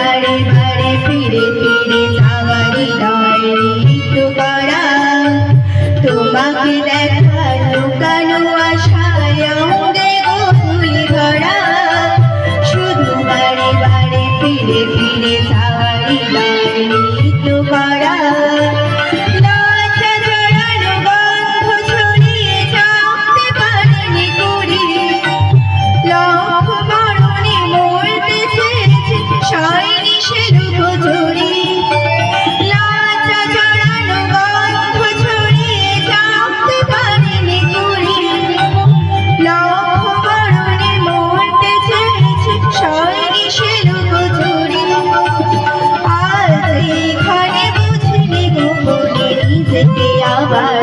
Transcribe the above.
বাড়ি বাড়ি ফিরে ফিরে তাওয়ারি নয় তো করা। তোমাকে দেখা লুকানো আশা থেকে আবার